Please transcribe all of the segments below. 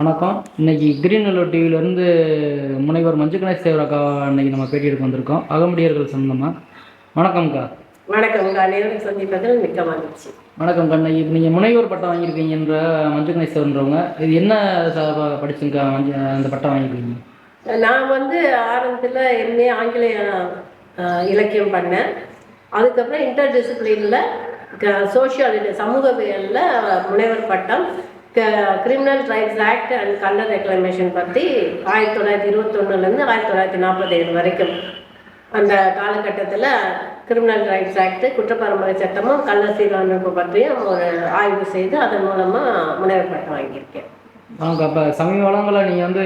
வணக்கம். இன்னைக்கு கிரீன்வெல்லூர் டிவியிலேருந்து முனைவர் மஞ்சு கணேஷ் தேவர் அக்கா இன்னைக்கு நம்ம பேட்டி எடுக்க வந்திருக்கோம். அகமுடியர்கள் சம்பந்தமாக வணக்கம்க்கா. வணக்கம்ங்க அனைவரும் சந்திப்பதில் மிக்க மகிழ்ச்சி. வணக்கம்க்கா. இன்னைக்கு நீங்கள் முனைவர் பட்டம் வாங்கியிருக்கீங்கன்ற மஞ்சு கணேஷ் தேவர்ன்றவங்க இது என்ன படிச்சுங்கக்கா மஞ்சு அந்த பட்டம் வாங்கியிருக்கீங்க? நான் வந்து ஆரம்பத்தில் எம்ஏ ஆங்கிலேய இலக்கியம் பண்ணேன். அதுக்கப்புறம் இன்டர் டிசிப்ளினில் சோஷியாலிட்டி சமூகவியலில் முனைவர் பட்டம். Criminal rights act and Kallar reclamation பற்றி ஆயிரத்தி தொள்ளாயிரத்தி இருபத்தொன்னுலேருந்து ஆயிரத்தி தொள்ளாயிரத்தி நாற்பத்தேழு வரைக்கும் அந்த காலகட்டத்தில் கிரிமினல் ரைட்ஸ் ஆக்ட் குற்றப்பரம்பரை சட்டமும் கள்ள சீரமைப்பு பற்றியும் ஒரு ஆய்வு செய்து அதன் மூலமாக முனைவப்பட்டம் வாங்கியிருக்கேன். ஆமாக்கா இப்போ சமீப காலங்களில் நீங்கள் வந்து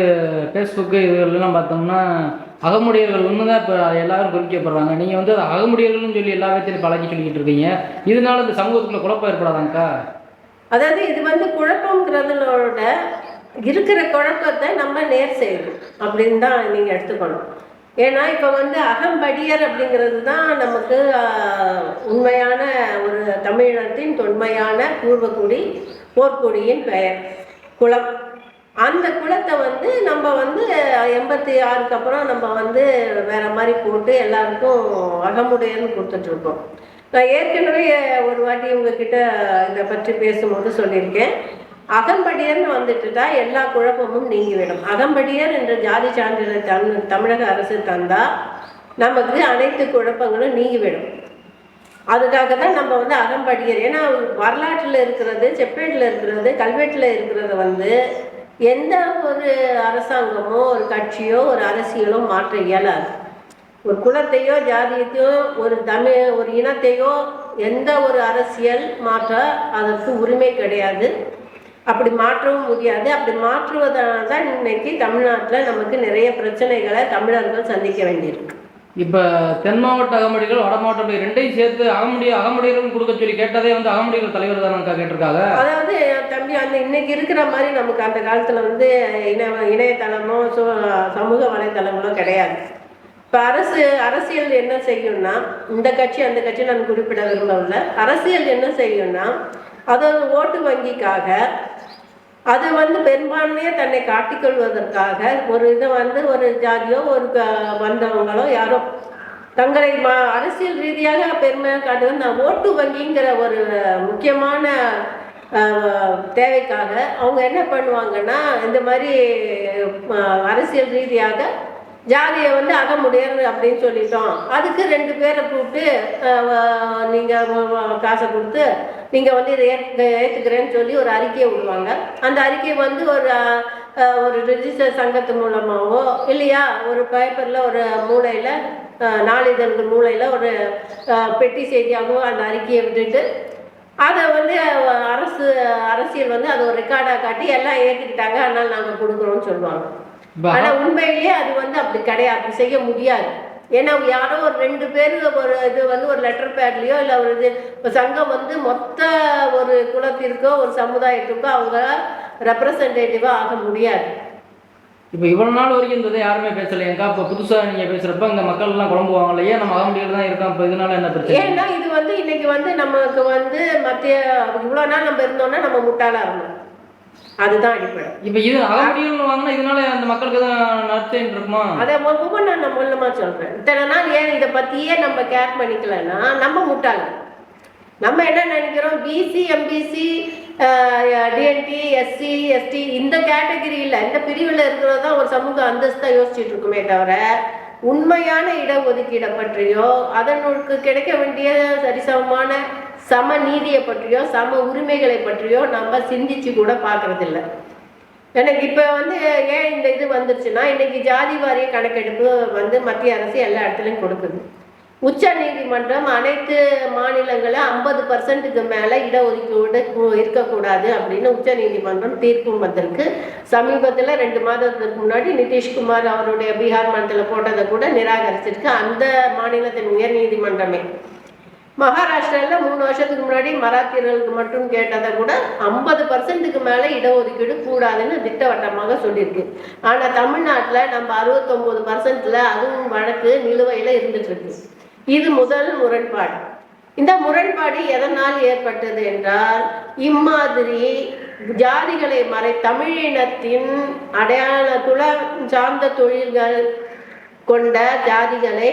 ஃபேஸ்புக்கு இதுலாம் பார்த்தோம்னா அகமுடையர்கள் ஒன்று தான் இப்போ எல்லாரும் குறிக்கப்படுறாங்க. நீங்கள் வந்து அகமுடையர்கள்னு சொல்லி எல்லா விதத்திலையும் பழகி சொல்லிக்கிட்டு இருக்கீங்க. இதனால இந்த சமூகத்துக்குள்ள குழப்பம் ஏற்படாதாங்க்கா அதாவது இது வந்து குழப்பங்கிறதுனோட இருக்கிற குழப்பத்தை நம்ம நேர் செய்யணும் அப்படின்னு தான் நீங்கள் எடுத்துக்கணும். ஏன்னா இப்போ வந்து அகம்படியர் அப்படிங்கிறது தான் நமக்கு உண்மையான ஒரு தமிழினத்தின் தொன்மையான பூர்வக்குடி போர்க்குடியின் பெயர். குளம். அந்த குளத்தை வந்து நம்ம வந்து எண்பத்தி ஆறுக்கு அப்புறம் நம்ம வந்து வேற மாதிரி போட்டு எல்லாருக்கும் அகமுடையர்னு கொடுத்துட்ருக்கோம் நான் ஏற்கனவே ஒரு வாட்டி உங்ககிட்ட இதை பற்றி பேசும்போது சொல்லியிருக்கேன். அகம்படியர்னு வந்துட்டுட்டா எல்லா குழப்பமும் நீங்கிவிடும். அகம்படியர் என்ற ஜாதி சான்றிதழ் தன் தமிழக அரசு தந்தா நமக்கு அனைத்து குழப்பங்களும் நீங்கிவிடும். அதுக்காக தான் நம்ம வந்து அகம்படியர். ஏன்னா வரலாற்றில் இருக்கிறது செப்பேட்டில் இருக்கிறது கல்வெட்டில் இருக்கிறது வந்து எந்த ஒரு அரசாங்கமோ ஒரு கட்சியோ ஒரு அரசியலோ மாற்ற இயலாது. ஒரு குலத்தையோ ஜாதியத்தையோ ஒரு தமிழ் ஒரு இனத்தையோ எந்த ஒரு அரசியல் மாற்ற அதற்கு உரிமை கிடையாது. அப்படி மாற்றவும் முடியாது. அப்படி மாற்றுவதனால தான் இன்னைக்கு தமிழ்நாட்டில் நமக்கு நிறைய பிரச்சனைகளை தமிழர்கள் சந்திக்க வேண்டியிருக்கு. இப்போ தென் மாவட்ட அகமுடிகள் வட மாவட்ட அகமுடி ரெண்டையும் சேர்த்து அகமுடிய அகமுடியர்கள் கொடுக்க சொல்லி கேட்டதே வந்து அகமுடியர்கள் தலைவர் தானக்கா கேட்டிருக்காங்க. அதாவது தம்பி அந்த இன்னைக்கு இருக்கிற மாதிரி நமக்கு அந்த காலத்தில் வந்து இணைய இணையதளமோ சமூக வலைத்தளங்களோ கிடையாது. இப்போ அரசு அரசியல் என்ன செய்யும்னா இந்த கட்சி அந்த கட்சி நான் குறிப்பிட விரும்பவில்லை. அரசியல் என்ன செய்யும்னா அது ஓட்டு வங்கிக்காக அது வந்து பெரும்பான்மையை தன்னை காட்டிக்கொள்வதற்காக ஒரு இதை வந்து ஒரு ஜாதியோ ஒரு வந்தவங்களோ யாரோ தங்களை ம அரசியல் ரீதியாக பெருமையாக காட்டுவது நான் ஓட்டு வங்கிங்கிற ஒரு முக்கியமான தேவைக்காக அவங்க என்ன பண்ணுவாங்கன்னா இந்த மாதிரி அரசியல் ரீதியாக ஜாதியை வந்து அகமுடையர் அப்படின்னு சொல்லிட்டோம். அதுக்கு ரெண்டு பேரை கூப்பிட்டு நீங்கள் காசை கொடுத்து நீங்கள் வந்து இதை ஏற்றுக்கிறேன்னு சொல்லி ஒரு அறிக்கையை விடுவாங்க. அந்த அறிக்கை வந்து ஒரு ஒரு ரிஜிஸ்டர் சங்கத்து மூலமாகவோ இல்லையா ஒரு பேப்பரில் ஒரு மூலையில் நாளிதழ்கள் மூலையில் ஒரு பெட்டி செய்தியாகவோ அந்த அறிக்கையை விட்டுட்டு அதை வந்து அரசு அரசியல் வந்து அதை ஒரு ரெக்கார்டாக காட்டி எல்லாம் ஏற்றுக்கிட்டாங்க அதனால் நாங்கள் கொடுக்குறோம்னு சொல்லுவாங்க. ஆனா உண்மையிலேயே அது வந்து அப்படி கிடையாது. அப்படி செய்ய முடியாது. ஏன்னா யாரோ ஒரு ரெண்டு பேர் ஒரு இது வந்து ஒரு லெட்டர் பேட்லேயோ இல்லை ஒரு இது இப்போ சங்கம் வந்து மொத்த ஒரு குலத்திற்கோ ஒரு சமுதாயத்துக்கோ அவங்க ரெப்ரசன்டேட்டிவாக ஆக முடியாது. இப்போ இவ்வளவு நாள் வரைக்கும் இந்த இதை யாருமே பேசலையேக்கா இப்போ புதுசாக நீங்கள் பேசுகிறப்ப இங்கே மக்கள் எல்லாம் குழம்புவாங்கல்ல ஏன் நம்ம அகமுடிகள் தான் இருக்கோம் இப்போ இதனால என்ன பிரச்சனை? ஏன்னா இது வந்து இன்னைக்கு வந்து நமக்கு வந்து மத்திய இவ்வளோ நாள் நம்ம இருந்தோம்னா நம்ம முட்டாளாக இருந்தோம். அதுதான் அடிப்படை. இப்போ இது அகமுடிகள்னு வாங்கினா இதனால அந்த மக்களுக்கு தான் நஷ்டம் இருக்குமா? அதை ஒவ்வொரு நான் மூலமா சொல்றேன். இத்தனை நாள் ஏன் இதை பத்தியே நம்ம கேர் பண்ணிக்கலன்னா நம்ம முட்டாங்க நம்ம என்ன நினைக்கிறோம்? BC MBC DNT SC ST இந்த கேட்டகரியில் இந்த பிரிவில் இருக்கிறது தான் ஒரு சமூக அந்தஸ்தா யோசிச்சுட்டு இருக்குமே தவிர உண்மையான இடஒதுக்கீடை பற்றியோ அதனுக்கு கிடைக்க வேண்டிய சரிசமமான சம நீதியை பற்றியோ சம உரிமைகளை பற்றியோ நம்ம சிந்திச்சு கூட பார்க்குறதில்ல. எனக்கு இப்போ வந்து ஏன் இந்த இது வந்துருச்சுன்னா இன்னைக்கு ஜாதி வாரிய கணக்கெடுப்பு வந்து மத்திய அரசு எல்லா இடத்துலையும் கொடுக்குது. உச்ச நீதிமன்றம் அனைத்து மாநிலங்களும் ஐம்பது பர்சன்ட்டுக்கு மேலே இடஒதுக்கீடு இருக்கக்கூடாது அப்படின்னு உச்ச நீதிமன்றம் தீர்ப்பும் வந்திருக்கு. சமீபத்தில் ரெண்டு மாதத்துக்கு முன்னாடி நிதிஷ்குமார் அவருடைய பீகார் மாநிலத்தில் போட்டதை கூட நிராகரிச்சிருக்கு. அந்த மாநிலத்தின் உயர் நீதிமன்றமே. மகாராஷ்டிராவில் மூணு வருஷத்துக்கு முன்னாடி மராத்தியர்களுக்கு மட்டும் கேட்டதை கூட ஐம்பது பர்சன்ட்டுக்கு மேலே இடஒதுக்கீடு கூடாதுன்னு திட்டவட்டமாக சொல்லியிருக்கு. ஆனால் தமிழ்நாட்டில் நம்ம அறுபத்தொம்போது பர்சன்ட்ல அதுவும் வழக்கு நிலுவையில் இருந்துட்டு இது முதல் முரண்பாடு. இந்த முரண்பாடு எதனால் ஏற்பட்டது என்றால் இம்மாதிரி ஜாதிகளை மறை தமிழினத்தின் அடையாள குல சார்ந்த தொழில்கள் கொண்ட ஜாதிகளை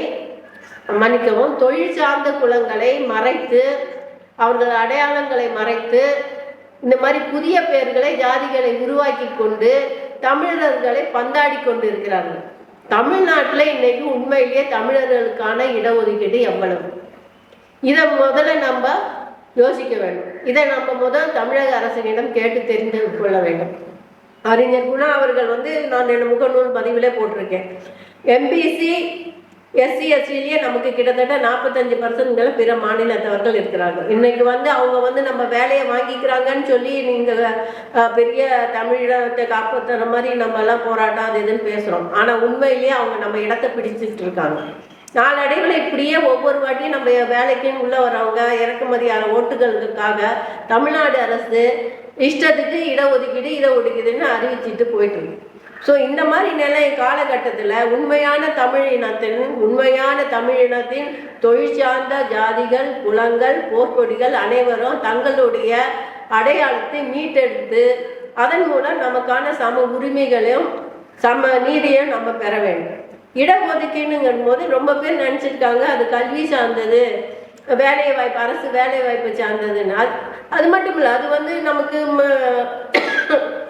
மன்னிக்கவும் தொழில் சார்ந்த குலங்களை மறைத்து அவர்கள் அடையாளங்களை மறைத்து இந்த மாதிரி புதிய பெயர்களை ஜாதிகளை உருவாக்கி கொண்டு தமிழர்களை பந்தாடி கொண்டு இருக்கிறார்கள் தமிழ்நாட்டில் இன்னைக்கு உண்மையிலேயே தமிழர்களுக்கான இடஒதுக்கீடு எவ்வளவு? இதை முதல்ல நம்ம யோசிக்க வேண்டும். இதை நம்ம முதல் தமிழக அரசினிடம் கேட்டு தெரிந்து கொள்ள வேண்டும். அறிஞர் குணா அவர்கள் வந்து நான் என் முகநூல் பதிவிலே போட்டிருக்கேன். எம்பிசி எஸ்சி எஸ்சிலேயே நமக்கு கிட்டத்தட்ட நாற்பத்தஞ்சு பர்சன்ட் மேலே பிற மாநிலத்தவர்கள் இருக்கிறார்கள். இன்னைக்கு வந்து அவங்க வந்து நம்ம வேலையை வாங்கிக்கிறாங்கன்னு சொல்லி நீங்கள் பெரிய தமிழத்தை காப்பாற்றுற மாதிரி நம்ம எல்லாம் போராட்டம் அது இதுன்னு பேசுகிறோம் ஆனால் உண்மையிலேயே அவங்க நம்ம இடத்தை பிடிச்சிட்டு இருக்காங்க. நாளடைவில் இப்படியே ஒவ்வொரு வாட்டியும் நம்ம வேலைக்குன்னு உள்ள வரவங்க இறக்குமதியான ஓட்டுகளுக்காக தமிழ்நாடு அரசு இஷ்டத்துக்கு இடஒதுக்கீடு இடஒதுக்கீடுன்னு அறிவிச்சிட்டு போயிட்டு இருக்கு. ஸோ இந்த மாதிரி நிலை காலகட்டத்தில் உண்மையான தமிழ் இனத்தின் உண்மையான தமிழ் இனத்தின் தொழில் சார்ந்த ஜாதிகள் குலங்கள் போர்க்கொடிகள் அனைவரும் தங்களுடைய அடையாளத்தை மீட்டெடுத்து அதன் மூலம் நமக்கான சம உரிமைகளையும் சம நீதியும் நம்ம பெற வேண்டும். இடஒதுக்கீடுங்கும் போது ரொம்ப பேர் நினச்சிருக்காங்க அது கல்வி சார்ந்தது வேலை வாய்ப்பு அரசு வேலை வாய்ப்பு சார்ந்ததுன்னு. அது அது மட்டும் இல்லை அது வந்து நமக்கு ம-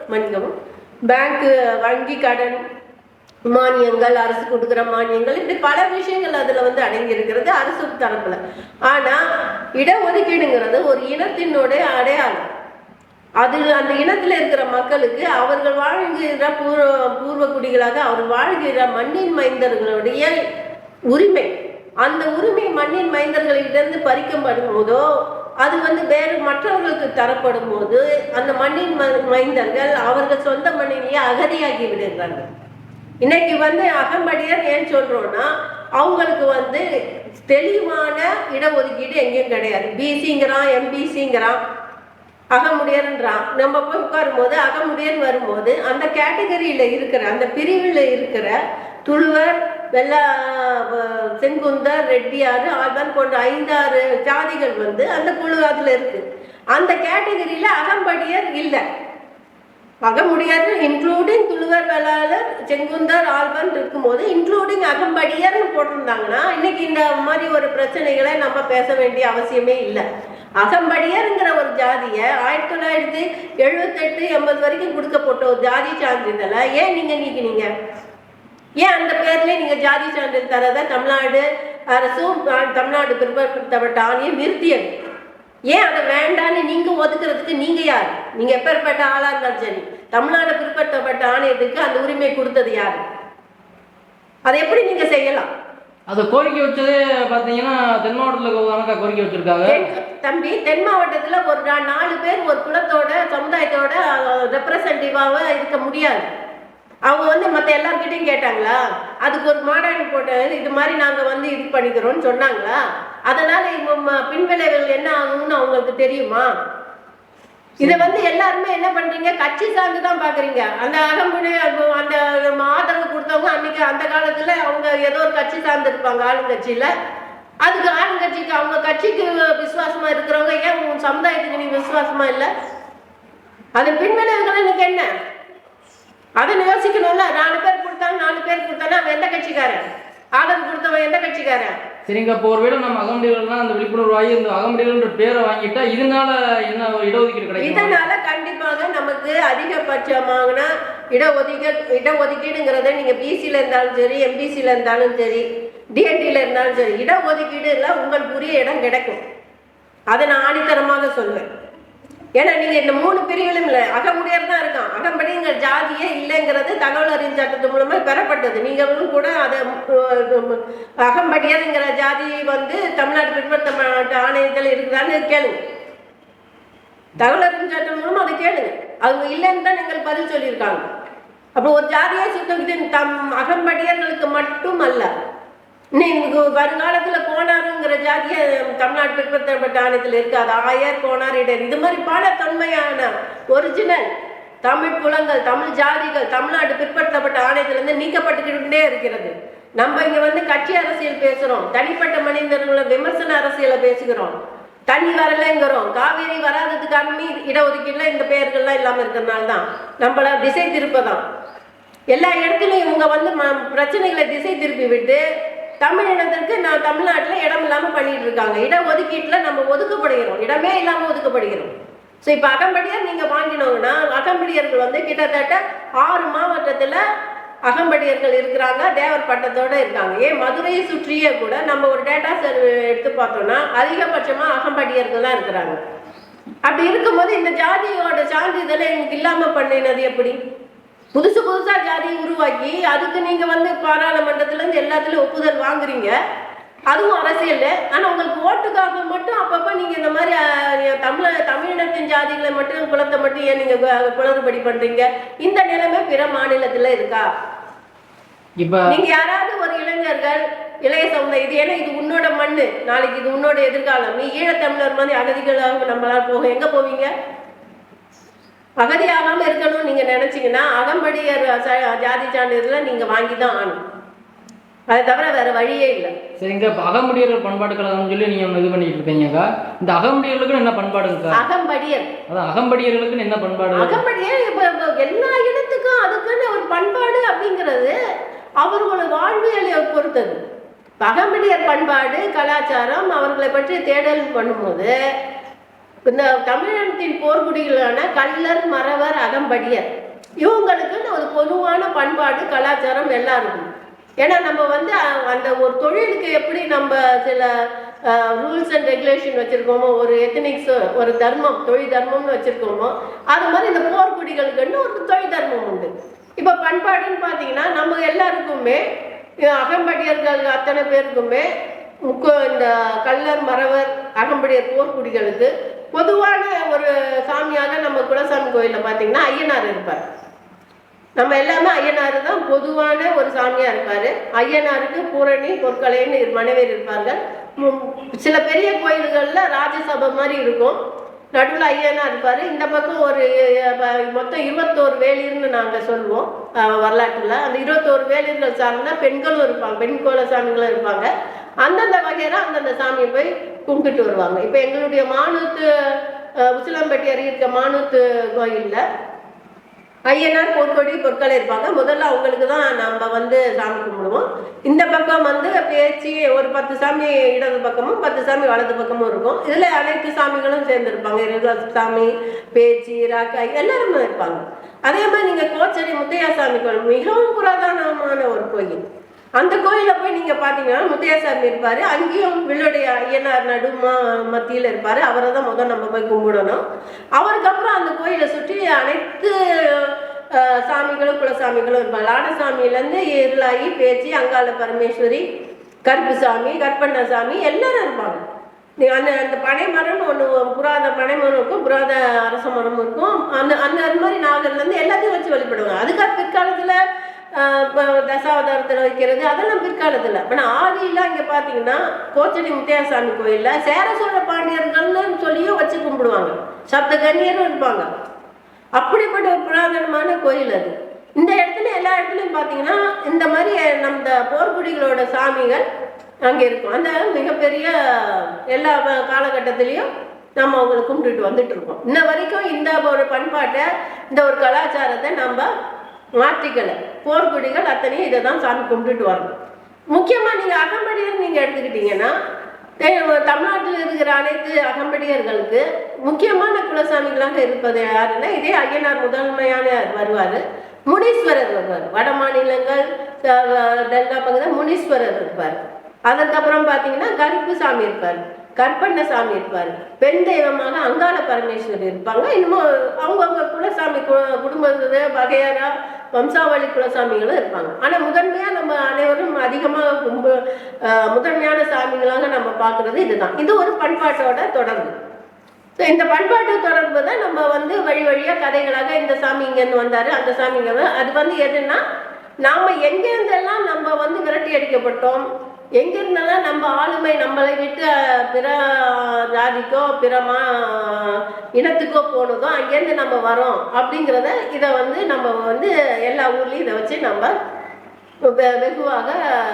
மன்னிக்கவும். பேங்க்கு வங்கி கடன் மானியங்கள் அரசு கொடுக்குற மானியங்கள் இப்படி பல விஷயங்கள் அதில் வந்து அடங்கி இருக்கிறது அரசு தரப்பில். ஆனால் இடஒதுக்கீடுங்கிறது ஒரு இனத்தினுடைய அடையாளம். அது அந்த இனத்தில் இருக்கிற மக்களுக்கு அவர்கள் வாழ்கிற பூர்வ பூர்வ குடிகளாக அவர் வாழ்கிற மண்ணின் மைந்தர்களுடைய உரிமை. அந்த உரிமை மண்ணின் மைந்தர்களிடந்து பறிக்கப்படும் போதோ அது வந்து வேறு மற்றவர்களுக்கு தரப்படும் போது அந்த மண்ணின் ம- மைந்தர்கள் அவர்கள் சொந்த மண்ணிலேயே அகதியாகி விடுகிறார்கள். இன்னைக்கு வந்து அகமடியர் ஏன் சொல்றோம்னா அவங்களுக்கு வந்து தெளிவான இடஒதுக்கீடு எங்கேயும் கிடையாது. பிசிங்கிறான் எம்பிசிங்கிறான் அகமுடியர்ன்றான். நம்ம போய் உட்காரும் போது அகமுடியர் வரும்போது அந்த கேட்டகரியில் இருக்கிற அந்த பிரிவில் இருக்கிற துளுவர் வெள்ளா செங்குந்தர் ரெட்டியார் ஆழ்வார் போன்ற ஐந்தாறு ஜாதிகள் வந்து அந்த குழு அதில் இருக்கு. அந்த கேட்டகரியில் அகம்படியர் இல்லை. அகமுடியார் இன்க்ளூடிங் துளுவர் வேளாளர் செங்குந்தர் ஆல்பன் இருக்கும்போது இன்க்ளூடிங் அகம்படியர்னு போட்டிருந்தாங்கன்னா இன்னைக்கு இந்த மாதிரி ஒரு பிரச்சனைகளை நம்ம பேச வேண்டிய அவசியமே இல்லை. அகம்படியருங்கிற ஒரு ஜாதியை ஆயிரத்தி தொள்ளாயிரத்தி எழுபத்தெட்டு எண்பது வரைக்கும் கொடுக்கப்பட்ட ஒரு ஜாதி சான்றிதழை ஏன் நீங்கள் நீக்கினீங்க? ஏன் அந்த பேர்லயே நீங்க ஜாதி சான்றிதழ் தரத தமிழ்நாடு அரசும் தமிழ்நாடு பிற்படுத்தப்பட்ட ஆணையம் நிறுத்தியது. ஏன் அதை வேண்டான்னு நீங்க ஒதுக்குறதுக்கு நீங்க யார்? நீங்க எப்பேற்பட்ட ஆளா இருந்தாலும் சரி தமிழ்நாடு பிற்படுத்தப்பட்ட ஆணையத்துக்கு அந்த உரிமை கொடுத்தது யாரு? அதை எப்படி நீங்க செய்யலாம்? அது கோரிக்கை வச்சதே பார்த்தீங்கன்னா தென் மாவட்டத்தில் கோரிக்கை வச்சிருக்காங்க. தம்பி தென் மாவட்டத்துல ஒரு நாலு பேர் ஒரு குலத்தோட சமுதாயத்தோட ரெப்ரசன்டேட்டிவாக இருக்க முடியாது. அவங்க வந்து மற்ற எல்லார்கிட்டையும் கேட்டாங்களா? அதுக்கு ஒரு மாடாணி போட்ட இது மாதிரி நாங்கள் வந்து இது பண்ணிக்கிறோம்னு சொன்னாங்களா? அதனால இவங்க பின்விளைவுகள் என்ன ஆகும்னு அவங்களுக்கு தெரியுமா? இதை வந்து எல்லாருமே என்ன பண்றீங்க? கட்சி சார்ந்து தான் பாக்குறீங்க. அந்த அகம்புடி அந்த ஆதரவு கொடுத்தவங்க அன்னைக்கு அந்த காலத்துல அவங்க ஏதோ ஒரு கட்சி சார்ந்து இருப்பாங்க ஆளுங்கட்சியில. அதுக்கு ஆளுங்கட்சிக்கு அவங்க கட்சிக்கு விசுவாசமா இருக்கிறவங்க ஏன் உன் சமுதாயத்துக்கு நீ விசுவாசமா இல்லை? அது பின்விளைவுகள் எனக்கு என்ன? அதை யோசிக்கணும்ல. நாலு பேர் கொடுத்தாங்க நாலு பேர் கொடுத்தானா அவன் எந்த கட்சிக்காரன்? ஆதரவு கொடுத்தவன் எந்த கட்சிக்காரன்? சரிங்க இப்போ ஒருவேளை நம்ம அகமுடியர்கள்லாம் அந்த விழிப்புணர்வு ஆகி இந்த அகமுடியல்ன்ற பேரை வாங்கிட்டா இதனால என்ன இடஒதுக்கீடு கிடைக்கும் இதனால கண்டிப்பாக நமக்கு அதிகபட்சமான இடஒதுக்கீடு இடஒதுக்கீடுங்கிறத நீங்க பிசியில் இருந்தாலும் சரி எம்பிசியில் இருந்தாலும் சரி டிஎன்டியில் இருந்தாலும் சரி இடஒதுக்கீடு இல்லை உங்களுக்கு உரிய இடம் கிடைக்கும். அதை நான் ஆணித்தரமாக சொல்வேன். ஏன்னா நீங்க இந்த மூணு பிரிவுகளும் இல்லை அகமுடையர் தான் இருக்கான். அகம்படிங்கிற ஜாதியே இல்லைங்கிறது தகவல் அறியும் சட்டத்து மூலமா பெறப்பட்டது. நீங்களும் கூட அதை உம், ஜாதி வந்து தமிழ்நாடு பிற்படுத்தப்பட்ட ஆணையத்தில் இருக்குதான்னு கேளுங்க. தகவல் அறியும் சட்டம் மூலமா அதை கேளுங்க. அவங்க இல்லைன்னு தான் நீங்கள் பதில் சொல்லியிருக்காங்க. அப்போ ஒரு ஜாதியை சுத்தம் தம் அகம்படியர்களுக்கு மட்டும் அல்ல இன்னைக்கு வருங்காலத்தில் கோணாருங்கிற ஜாதியை தமிழ்நாடு பிற்படுத்தப்பட்ட ஆணையத்தில் இருக்கு. அது ஆயர் கோணார் இடர் இது மாதிரி பல தொன்மையான ஒரிஜினல் தமிழ் குலங்கள் தமிழ் ஜாதிகள் தமிழ்நாடு பிற்படுத்தப்பட்ட ஆணையத்திலிருந்து நீக்கப்பட்டுக்கிட்டே இருக்கிறது. நம்ம இங்க வந்து கட்சி அரசியல் பேசுறோம். தனிப்பட்ட மனிதர்களை விமர்சன அரசியலை பேசுகிறோம். தண்ணி வரலைங்கிறோம். காவேரி வராததுக்கு காரணமே இடஒதுக்கீடுல இந்த பெயர்கள்லாம் இல்லாமல் இருக்கிறதுனால தான் நம்மள திசை திருப்பதான். எல்லா இடத்துலையும் இவங்க வந்து பிரச்சனைகளை திசை திருப்பி விட்டு தமிழினத்திற்கு நான் தமிழ்நாட்டில் இடம் இல்லாமல் பண்ணிட்டு இருக்காங்க. இட ஒதுக்கீட்டில் நம்ம ஒதுக்கப்படுகிறோம். இடமே இல்லாமல் ஒதுக்கப்படுகிறோம். ஸோ இப்போ அகம்படியர் நீங்கள் வாங்கினோங்கன்னா அகம்படியர்கள் வந்து கிட்டத்தட்ட ஆறு மாவட்டத்தில் அகம்படியர்கள் இருக்கிறாங்க தேவர் பட்டத்தோடு இருக்காங்க. ஏன்? மதுரையை சுற்றியே கூட நம்ம ஒரு டேட்டா செல் எடுத்து பார்த்தோம்னா அதிகபட்சமாக அகம்படியர்கள் தான் இருக்கிறாங்க. அப்படி இருக்கும்போது இந்த ஜாதியோட சான்றிதழை எனக்கு இல்லாமல் பண்ணினது எப்படி? புதுசு புதுசா ஜாதி உருவாக்கி அதுக்கு நீங்க வந்து பாராளுமன்றத்துல இருந்து எல்லாத்துலயும் ஒப்புதல் வாங்குறீங்க. அதுவும் அரசியல் ஆனா உங்களுக்கு ஓட்டுக்காக மட்டும் அப்பப்ப நீங்க இந்த மாதிரி தமிழ தமிழினத்தின் ஜாதிகளை மட்டும் குலத்தை மட்டும் ஏன் நீங்க குளறுபடி பண்றீங்க? இந்த நிலைமை பிற மாநிலத்துல இருக்கா? இப்போ நீங்க யாராவது ஒரு இளைஞர்கள் இளைய சமுதாயம் இது ஏன்னா இது உன்னோட மண்ணு. நாளைக்கு இது உன்னோட எதிர்காலம். நீ ஈழத்தமிழர் மாதிரி அகதிகளாக நம்மளால போக எங்க போவீங்க? அகதியாகாம இருக்கணும்னு நீங்க நினைச்சீங்கன்னா அகம்படியர் ஜாதி சான்றிதழை நீங்க வாங்கி தான் ஆகணும். அதை தவிர வேற வழியே இல்லை. சரிங்க இப்போ அகமுடியர்கள் பண்பாட்டு கழகம்னு சொல்லி நீங்கள் இது பண்ணிட்டு இருக்கீங்கக்கா இந்த அகமுடியர்களுக்குன்னு என்ன பண்பாடுங்கக்கா? அகம்படியர். அதான் அகம்படியர்களுக்குன்னு என்ன பண்பாடு? அகம்படியர் இப்ப இப்ப எல்லா இடத்துக்கும் அதுக்குன்னு ஒரு பண்பாடு அப்படிங்கிறது அவர்களோட வாழ்வியலை பொறுத்தது. அகம்படியர் பண்பாடு கலாச்சாரம் அவர்களை பற்றி தேடல் பண்ணும்போது இந்த தமிழகத்தின் போர்க்குடிகளான கல்லர் மறவர் அகம்படியர். இவங்களுக்குன்னு ஒரு பொதுவான பண்பாடு கலாச்சாரம் எல்லாம் இருக்கும் ஏன்னா நம்ம வந்து அந்த ஒரு தொழிலுக்கு எப்படி நம்ம சில ரூல்ஸ் அண்ட் ரெகுலேஷன் வச்சுருக்கோமோ ஒரு எத்தனிக்ஸ் ஒரு தர்மம் தொழில் தர்மம்னு வச்சுருக்கோமோ அது மாதிரி இந்த போர்க்குடிகளுக்குன்னு ஒரு தொழில் தர்மம் உண்டு. இப்போ பண்பாடுன்னு பார்த்தீங்கன்னா நம்ம எல்லாருக்குமே அகம்படியர்கள் அத்தனை பேருக்குமே முக்கோ இந்த கல்லர் மறவர் அகம்படியர் போர்க்குடிகளுக்கு பொதுவான ஒரு சாமியாக நம்ம குலசாமி கோயிலில் பார்த்தீங்கன்னா ஐயனார் இருப்பார். நம்ம எல்லாமே ஐயனார் தான் பொதுவான ஒரு சாமியாக இருப்பார். ஐயனாருக்கு பூரணி பொற்கலைன்னு மனைவியர் இருப்பாங்க. இருப்பார்கள் சில பெரிய கோயில்களில் ராஜசபை மாதிரி இருக்கும். நடுவில் ஐயனாக இருப்பார். இந்த பக்கம் ஒரு ப- மொத்தம் இருபத்தோரு வேலிர்னு நாங்கள் சொல்லுவோம் வரலாற்றில். அந்த இருபத்தோரு வேலிர்கள் சார்ந்தால் பெண்களும் இருப்பாங்க பெண் கோல சாமிகளும் இருப்பாங்க. அந்தந்த வகையில் அந்தந்த சாமியை போய் கும்பிட்டு வருவாங்க. இப்போ எங்களுடைய மானூத்து அஹ், அருகே இருக்க மானூத்து கோயிலில் ஐயனார் பொற்கொடி பொற்களை இருப்பாங்க. முதல்ல அவங்களுக்கு தான் நம்ம வந்து சாமி கும்பிடுவோம். இந்த பக்கம் வந்து பேச்சு ஒரு பத்து சாமி இடது பக்கமும் பத்து சாமி வலது பக்கமும் இருக்கும். இதில் அனைத்து சாமிகளும் சேர்ந்துருப்பாங்க. இருபது சாமி பேச்சு ராக்காய் எல்லாருமே இருப்பாங்க. அதே மாதிரி நீங்கள் கோச்சடி முத்தையா சாமி கோயில் மிகவும் புராதனமான ஒரு கோயில். அந்த கோயிலில் போய் நீங்கள் பார்த்தீங்கன்னா முத்தையாசாமி இருப்பார். அங்கேயும் வில்லுடைய ஐயனார் நடுமா மத்தியில் இருப்பார். அவரை தான் முதல் நம்ம போய் கும்பிடணும். அவருக்கு அப்புறம் அந்த கோயிலை சுற்றி அனைத்து சாமிகளும் குலசாமிகளும் இருப்பாங்க. லாடசாமியிலேருந்து இருளாயி பேச்சு அங்காள பரமேஸ்வரி கருப்புசாமி கற்பண்ணசாமி எல்லாரும் இருப்பாங்க. அந்த அந்த பனைமரம்னு ஒன்று புராத பனைமரம் இருக்கும் புராத அரச மரம் இருக்கும். அந்த அந்த அது மாதிரி நாகர்லேருந்து எல்லாத்தையும் வச்சு வழிபடுவாங்க. அதுக்காக பிற்காலத்தில் தசாவதாரத்தில் வைக்கிறது அதெல்லாம் பிற்காலத்தில். ஆனால் ஆதியெல்லாம் இங்கே பார்த்தீங்கன்னா கோச்சடி முத்தையாசாமி கோயிலில் சேர சோழ பாண்டியர்கள்னு சொல்லியும் வச்சு கும்பிடுவாங்க. சப்த கன்னியரும் இருப்பாங்க. அப்படிப்பட்ட ஒரு புராதனமான கோயில் அது. இந்த இடத்துல எல்லா இடத்துலையும் பார்த்தீங்கன்னா இந்த மாதிரி நம்ம போர்க்குடிகளோட சாமிகள் அங்கே இருக்கும். அந்த மிகப்பெரிய எல்லா காலகட்டத்திலையும் நம்ம அவங்களை கும்பிட்டுட்டு வந்துட்டு இருக்கோம். இன்ன வரைக்கும் இந்த ஒரு பண்பாட்டை இந்த ஒரு கலாச்சாரத்தை நம்ம மாற்றிக்கலை போர்க்குடிகள் அத்தனையும் இதை தான் சாமி கும்பிட்டுட்டு வரணும். முக்கியமாக நீங்கள் அகம்படியர் நீங்கள் எடுத்துக்கிட்டீங்கன்னா தமிழ்நாட்டில் இருக்கிற அனைத்து அகம்படியர்களுக்கு முக்கியமான குலசாமிகளாக இருப்பது யாருன்னா இதே ஐயனார் முதன்மையான வருவார் முனீஸ்வரர் வருவார். வட மாநிலங்கள் டெல்டா பகுதியில் முனீஸ்வரர் இருப்பார் அதுக்கப்புறம் பார்த்தீங்கன்னா கருப்பு சாமி இருப்பார். கற்பண்ண சாமி இருப்பார். பெண் தெய்வமாக அங்காள பரமேஸ்வரர் இருப்பாங்க. இன்னமும் அவங்கவுங்க குலசாமி கு- வகையாரா வம்சாவளி குலசாமிகளும் இருப்பாங்க. ஆனால் முதன்மையாக நம்ம அனைவரும் அதிகமாக கும்ப முதன்மையான சாமிகளாக நம்ம பார்க்குறது இதுதான். இது ஒரு பண்பாட்டோட தொடர்பு. ஸோ இந்த பண்பாட்டு தொடர்பு தான் நம்ம வந்து வழி வழியாக கதைகளாக இந்த சாமி இங்கேருந்து வந்தார் அந்த சாமி அது வந்து எதுன்னா நாம் எங்கேருந்தெல்லாம் நம்ம வந்து விரட்டி அடிக்கப்பட்டோம் எங்கிருந்தெல்லாம் நம்ம ஆளுமை நம்மளை விட்டு பிற ஜாதிக்கோ பிற மா இனத்துக்கோ போனதோ அங்கேருந்து நம்ம வரோம் அப்படிங்கிறத இதை வந்து நம்ம வந்து எல்லா ஊர்லேயும் இதை வச்சு நம்ம வெ- வெகுவாக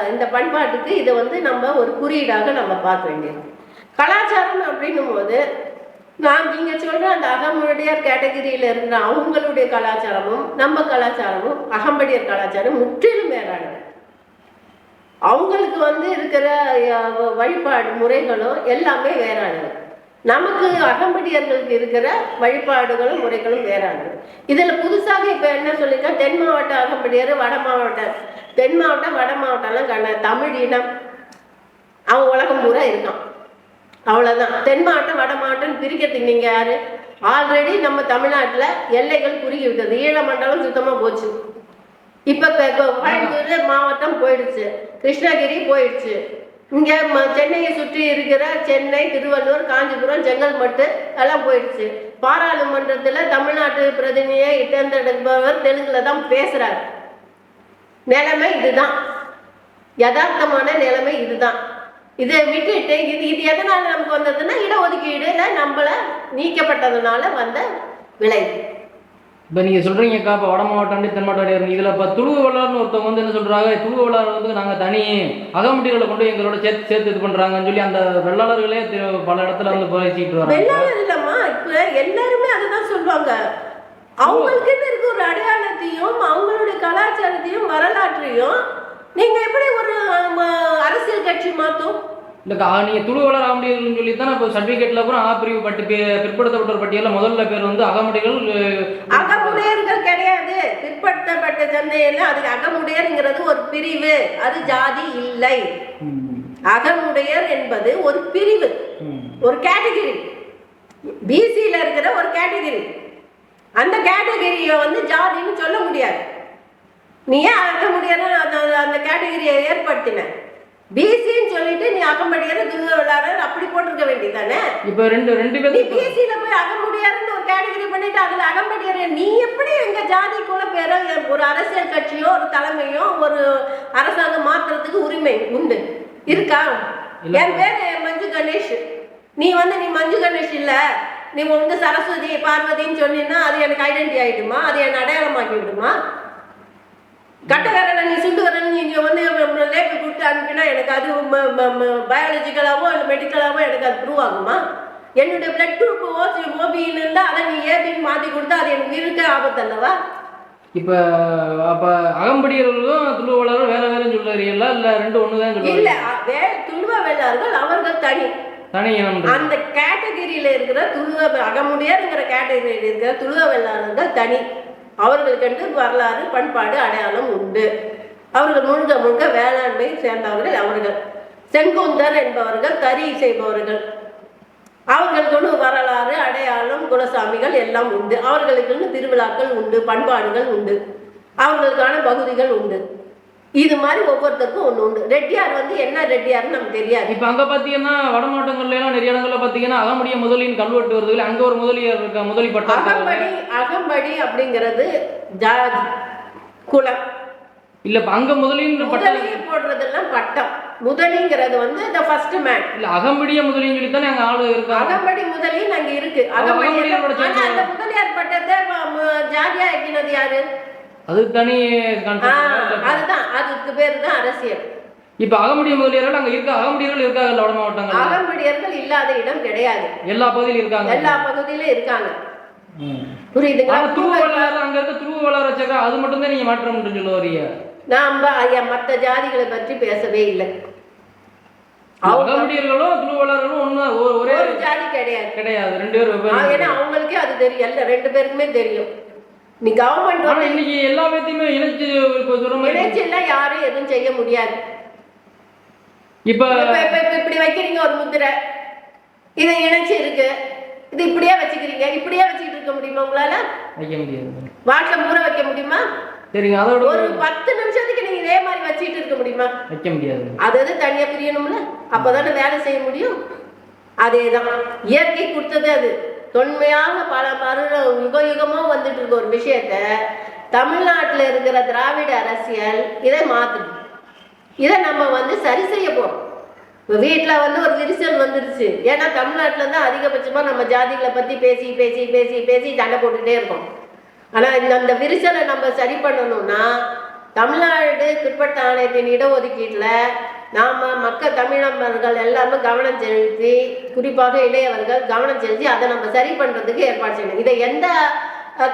இந்த பண்பாட்டுக்கு இதை வந்து நம்ம ஒரு குறியீடாக நம்ம பார்க்க வேண்டியது. கலாச்சாரம் அப்படின்னும் போது நான் நீங்கள் சொல்கிற அந்த அகமுடையார் கேட்டகிரியில் இருக்கிற அவங்களுடைய கலாச்சாரமும் நம்ம கலாச்சாரமும் அகம்படியார் கலாச்சாரம் முற்றிலும் வேறானது. அவங்களுக்கு வந்து இருக்கிற வழிபாடு முறைகளும் எல்லாமே வேறானது. நமக்கு அகம்படியர்களுக்கு இருக்கிற வழிபாடுகளும் முறைகளும் வேறானது. இதில் புதுசாக இப்போ என்ன சொல்லியிருக்கா தென் மாவட்ட அகம்படியர் வட மாவட்டம் தென் மாவட்டம் வட மாவட்டம்லாம் கண்ண தமிழ் இனம் அவன் உலகம் பூரா இருக்கான். அவ்வளோதான் தென் மாவட்டம் வட மாவட்டம் பிரிக்கிறதுக்கு நீங்கள் யார்? ஆல்ரெடி நம்ம தமிழ்நாட்டில் எல்லைகள் குறுகி விட்டது ஈழமண்டலம் சுத்தமாக போச்சு. இப்போ கோயம்புத்தூர் மாவட்டம் போயிடுச்சு. கிருஷ்ணகிரி போயிடுச்சு. இங்கே சென்னையை சுற்றி இருக்கிற சென்னை திருவள்ளூர் காஞ்சிபுரம் செங்கல்பட்டு எல்லாம் போயிடுச்சு. பாராளுமன்றத்தில் தமிழ்நாட்டு பிரதிநிதியை தேர்ந்தெடுப்பவர் தெலுங்குல தான் பேசுகிறார் நிலைமை இதுதான். யதார்த்தமான நிலைமை இதுதான். இதை விட்டுட்டு இது இது எதனால நமக்கு வந்ததுன்னா இடஒதுக்கீடு நம்மள நீக்கப்பட்டதுனால வந்த விளைவு. இப்போ நீங்கள் சொல்கிறீங்கக்கா இப்போ வட மாவட்டம் தென் மாவட்டம் இதில் இப்போ துளுவு வளார்னு ஒருத்தவங்க வந்து என்ன சொல்கிறாங்க துளுவு வளார் வந்து நாங்கள் தனி அகமட்டிகளை கொண்டு எங்களோட சேர்த்து சேர்த்து இது பண்ணுறாங்கன்னு சொல்லி அந்த வெள்ளாளர்களே பல இடத்துல வந்து பேசிட்டு வராங்க. வெள்ளாளர் இல்லைம்மா இப்போ எல்லாருமே அதுதான் சொல்லுவாங்க. அவங்களுக்குன்னு இருக்க ஒரு அடையாளத்தையும் அவங்களுடைய கலாச்சாரத்தையும் வரலாற்றையும் நீங்கள் எப்படி ஒரு அரசியல் கட்சி மாற்றும் மாத்தும் இல்லைக்கா நீங்கள் துளு வளர் ஆகமுடியர்கள்னு சொல்லி தான் இப்போ சர்டிஃபிகேட்டில் அப்புறம் ஆ பிரிவு பட்டு பிற்படுத்தப்பட்டோர் பட்டியலில் முதல்ல பேர் வந்து அகமுடிகள் அகமுடையர்கள் கிடையாது. பிற்படுத்தப்பட்ட சந்தையில அது அகமுடையர்ங்கிறது ஒரு பிரிவு. அது ஜாதி இல்லை. அகமுடையர் என்பது ஒரு பிரிவு. ஒரு கேட்டகிரி. பிசியில் இருக்கிற ஒரு கேட்டகிரி. அந்த கேட்டகிரியை வந்து ஜாதின்னு சொல்ல முடியாது. நீ ஏன் அகக்க முடியாது அந்த அந்த கேட்டகிரியை ஏற்படுத்தின? பிசின்னு சொல்லிட்டு நீ அகம்படியார துருவ விளையாடுற அப்படி போட்டிருக்க வேண்டியதானே இப்போ ரெண்டு ரெண்டு நீ பேர் பிசியில போய் அகமுடியாருன்னு ஒரு கேட்டகிரி பண்ணிட்டு அதுல அகம்படியார நீ எப்படி எங்க ஜாதி குல பேரோ ஒரு அரசியல் கட்சியோ ஒரு தலைமையோ ஒரு அரசாங்கம் மாத்துறதுக்கு உரிமை உண்டு? இருக்கா. என் பேரு மஞ்சு கணேஷ். நீ வந்து நீ மஞ்சு கணேஷ் இல்ல. நீ வந்து சரஸ்வதி பார்வதின்னு சொன்னீன்னா அது எனக்கு ஐடென்டி ஆயிடுமா? அது என் அடையாளமாக்கி விடுமா கட்ட விரல நீ சுண்டு விரல் நீங்க வந்து லேபிள் கொடுத்து அனுப்பினா எனக்கு அது பயாலஜிக்கலாவோ இல்லை மெடிக்கலாவோ எனக்கு அது ப்ரூவ் ஆகுமா? என்னுடைய பிளட் குரூப் ஓசி ஓபின்னு இருந்தால் அதை நீ ஏபின்னு மாற்றி கொடுத்தா அது எனக்கு இருக்க ஆபத்து அல்லவா? இப்போ அப்போ அகம்படியர்களும் துளு வளரும் வேற வேறன்னு சொல்லுறீங்களா இல்லை ரெண்டு ஒன்று தான் இல்ல சொல்லுவாங்க அ- வே துளுவ வெள்ளார்கள் அவர்கள் தனி. அந்த கேட்டகிரியில இருக்கிற துளுவ அகமுடியாருங்கிற கேட்டகிரியில் இருக்கிற துளுவ வெள்ளாளர்கள் தனி. அவர்களுக்கென்று வரலாறு பண்பாடு அடையாளம் உண்டு. அவர்கள் முழுக்க முழுக்க வேளாண்மை சேர்ந்தவர்கள் அவர்கள். செங்குந்தர் என்பவர்கள் தறி செய்பவர்கள் அவர்களுக்கு வரலாறு அடையாளம் குலசாமிகள் எல்லாம் உண்டு. அவர்களுக்குன்னு திருவிழாக்கள் உண்டு பண்பாடுகள் உண்டு. அவர்களுக்கான பகுதிகள் உண்டு. இது மாதிரி ஒவ்வொருத்தருக்கும் ஒன்று உண்டு. ரெட்டியார் வந்து என்ன ரெட்டியார்னு நமக்கு தெரியாது. இப்போ அங்கே பார்த்தீங்கன்னா வட மாவட்டங்கள்ல எல்லாம் நிறைய இடங்கள்ல பார்த்தீங்கன்னா அகமுடிய முதலின் கல்வெட்டு வருது. அங்கே ஒரு முதலியார் இருக்க முதலி பட்டா அகம்படி அகம்படி அப்படிங்கிறது ஜாதி குலம். இல்லை அங்கே முதலின் பட்டா முதலி போடுறதெல்லாம் பட்டம். முதலிங்கிறது வந்து இந்த ஃபர்ஸ்ட் மேன் இல்லை அகம்பிடிய முதலின்னு சொல்லி தானே அங்கே ஆளு இருக்காங்க. அகம்படி முதலின்னு அங்க இருக்கு. அகம்படி முதலியார் பட்டத்தை ஜாதியா ஆக்கினது யாரு? அது தனி அதுதான். அதுக்கு பேர் தான் அரசியல். இப்போ அகமுடிய முதலியார்கள் அங்கே இருக்க? அகமுடியர்கள் இருக்காங்க வட மாவட்டங்கள் அகம்படியர்கள் இல்லாத இடம் கிடையாது. எல்லா பகுதியிலும் இருக்காங்க. எல்லா பகுதியிலும் இருக்காங்க. புரியுதுங்களா? வளாறு அங்க இருக்க துருவ வளார வச்சாக்கா அது மட்டும் தான் நீங்க மாற்றம் சொல்ல வரீங்க நாம ஐயா மற்ற ஜாதிகளை பற்றி பேசவே இல்லை. அகமுடியர்களும் துருவ வளார்களும் ஒண்ணு ஒ- ஒரே ஒரு ஜாதி கிடையாது. கிடையாது. ரெண்டு பேரும் ஏன்னா அவங்களுக்கே அது தெரியும். இல்ல ரெண்டு பேருக்குமே தெரியும். நீ கவர்மெண்ட் ஆனா இன்னைக்கு எல்லா பேத்தையுமே இணைச்சு இப்போ சொல்ற மாதிரி இணைச்செல்லாம் யாரும் எதுவும் செய்ய முடியாது. இப்ப இப்ப இப்ப இப்ப இப்படி வைக்கிறீங்க ஒரு முத்திரை. இதை இணைச்சு இருக்கு. இது இப்படியே வச்சுக்கிறீங்க. இப்படியே வச்சுக்கிட்டு இருக்க முடியுமா உங்களால? வைக்க முடியாது. வாட்ஸ்அப் பூரா வைக்க முடியுமா? சரிங்க அதோட ஒரு பத்து நிமிஷத்துக்கு நீங்க இதே மாதிரி வச்சுக்கிட்டு இருக்க முடியுமா? வைக்க முடியாது. அது அது தனியா பிரியணும்ல? அப்பதானே வேலை செய்ய முடியும்? அதேதான். இயற்கை கொடுத்தது அது. தொன்மையாக பல மறு யுக யுகமாக வந்துட்டு இருக்க ஒரு விஷயத்த தமிழ்நாட்டில் இருக்கிற திராவிட அரசியல் இதை மாற்றணும் இதை நம்ம வந்து சரி செய்ய போகிறோம் இப்போ வீட்டில் வந்து ஒரு விரிசல் வந்துருச்சு. ஏன்னா தமிழ்நாட்டில் தான் அதிகபட்சமாக நம்ம ஜாதிகளை பற்றி பேசி பேசி பேசி பேசி சண்டை போட்டுகிட்டே இருக்கோம். ஆனால் இந்த அந்த விரிசலை நம்ம சரி பண்ணணும்னா தமிழ்நாடு பிற்பட்ட ஆணையத்தின் இடஒதுக்கீட்டில் நாம் மக்கள் தமிழர்கள் எல்லாருமே கவனம் செலுத்தி குறிப்பாக இளையவர்கள் கவனம் செலுத்தி அதை நம்ம சரி பண்ணுறதுக்கு ஏற்பாடு செய்யணும். இதை எந்த